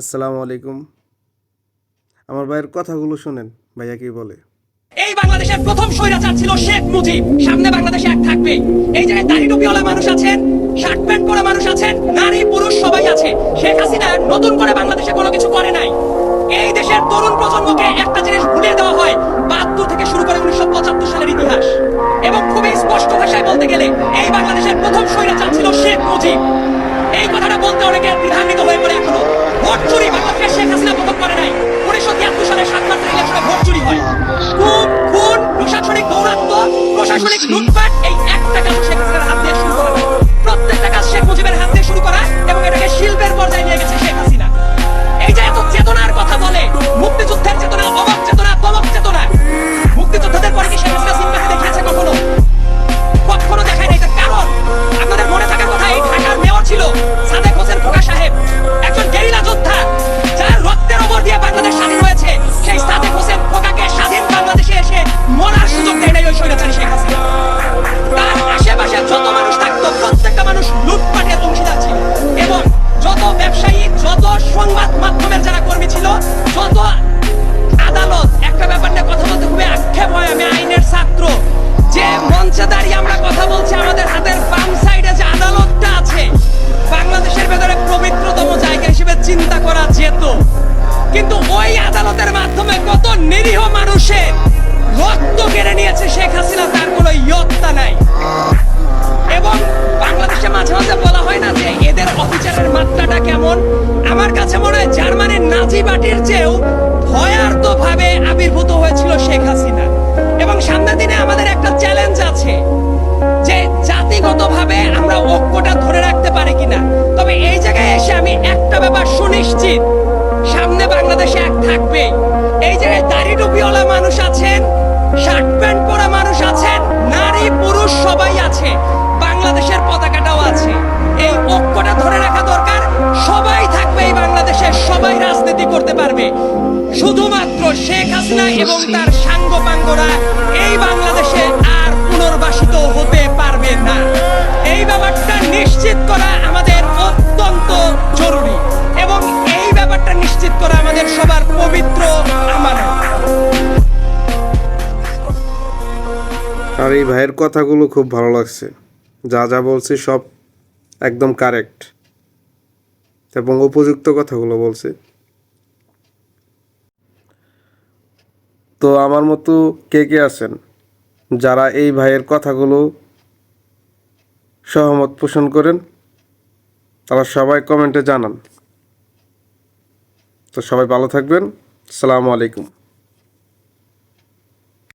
আসসালামু আলাইকুম। আমার ভাইয়ের কথাগুলো শোনেন, ভাইয়া কি বলে? এই বাংলাদেশের প্রথম স্বৈরাচার ছিল শেখ মুজিব। সামনে বাংলাদেশে এক থাকবে। এই জায়গায় দাড়ি টুপিওয়ালা মানুষ আছেন, শার্ট প্যান্ট পরা মানুষ আছেন, নারী পুরুষ সবাই আছে। শেখ হাসিনা নতুন করে বাংলাদেশে কোনো কিছু করে নাই। এই দেশের তরুণ প্রজন্মকে একটা জিনিস ভুলিয়ে দেওয়া হয়, বাহাত্তর থেকে শুরু করে উনিশশো পঁচাত্তর সালের ইতিহাস। এবং খুবই স্পষ্ট ভাষায় বলতে গেলে, এই বাংলাদেশের প্রথম স্বৈরাচার ছিল শেখ মুজিব। এই কথাটা বলতে অনেকে দ্বিধান্বিত করে নাই। উনিশশো তিয়াত্তর সালে সাত মাসের ইলেকশনে ভোট চুরি হয়। খুন খুন প্রশাসনিক দৌরাত্ম প্রশাসনিক মঞ্চে দাঁড়িয়ে আমরা কথা বলছি, আমাদের হাতের বাম সাইডে যে আদালতটা আছে, বাংলাদেশের ভেতরে পবিত্রতম জায়গা হিসেবে চিন্তা করা যেত। কিন্তু ওই আদালতের মাধ্যমে কত নিরীহ মানুষের রক্ত কেড়ে নিয়েছে শেখ হাসিনা, তার কোনো ইয়ত্তা নাই। এবং বাংলাদেশে মাঝে মাঝে বলা হয় না যে এদের অফিসারের মাত্রাটা কেমন। আমার কাছে মনে হয় জার্মানির নাজি বাটির চেয়েও ভয়ার্ত ভাবে আবির্ভূত হয়েছিল শেখ হাসিনা। এবং সামনের দিনে আমাদের একটা চ্যালেঞ্জ জাতিগতভাবে আমরা ঐক্যটা ধরে রাখতে পারি কিনা। তবে এই জায়গায় এসে আমি একটা ব্যাপার সুনিশ্চিত, সামনে বাংলাদেশে এক থাকবে এই জায়গায় দাড়ি টুপিওয়ালা মানুষ আছেন, শার্ট প্যান্ট পরা মানুষ আছেন, নারী পুরুষ সবাই আছে, বাংলাদেশের পতাকাটাও আছে। এই ঐক্যটা ধরে রাখা দরকার, সবাই থাকবে এই বাংলাদেশে, সবাই রাজনীতি করতে পারবে। শুধুমাত্র শেখ হাসিনা এবং তার সাঙ্গপাঙ্গরা এই বাংলাদেশে নিশ্চিত করা আমাদের অত্যন্ত জরুরি এবং এই ব্যাপারটা নিশ্চিত করা আমাদের সবার পবিত্র আমানত। আর এই ভাইয়ের কথাগুলো খুব ভালো লাগছে। যা যা বলছে সব একদম কারেক্ট এবং উপযুক্ত কথাগুলো বলছে। তো আমার মতো কে কে আছেন? যারা এই ভাইয়ের কথাগুলো সহমত পোষণ করেন। তারা সবাই কমেন্টে জানান। তো সবাই ভালো থাকবেন। সালামু আলাইকুম।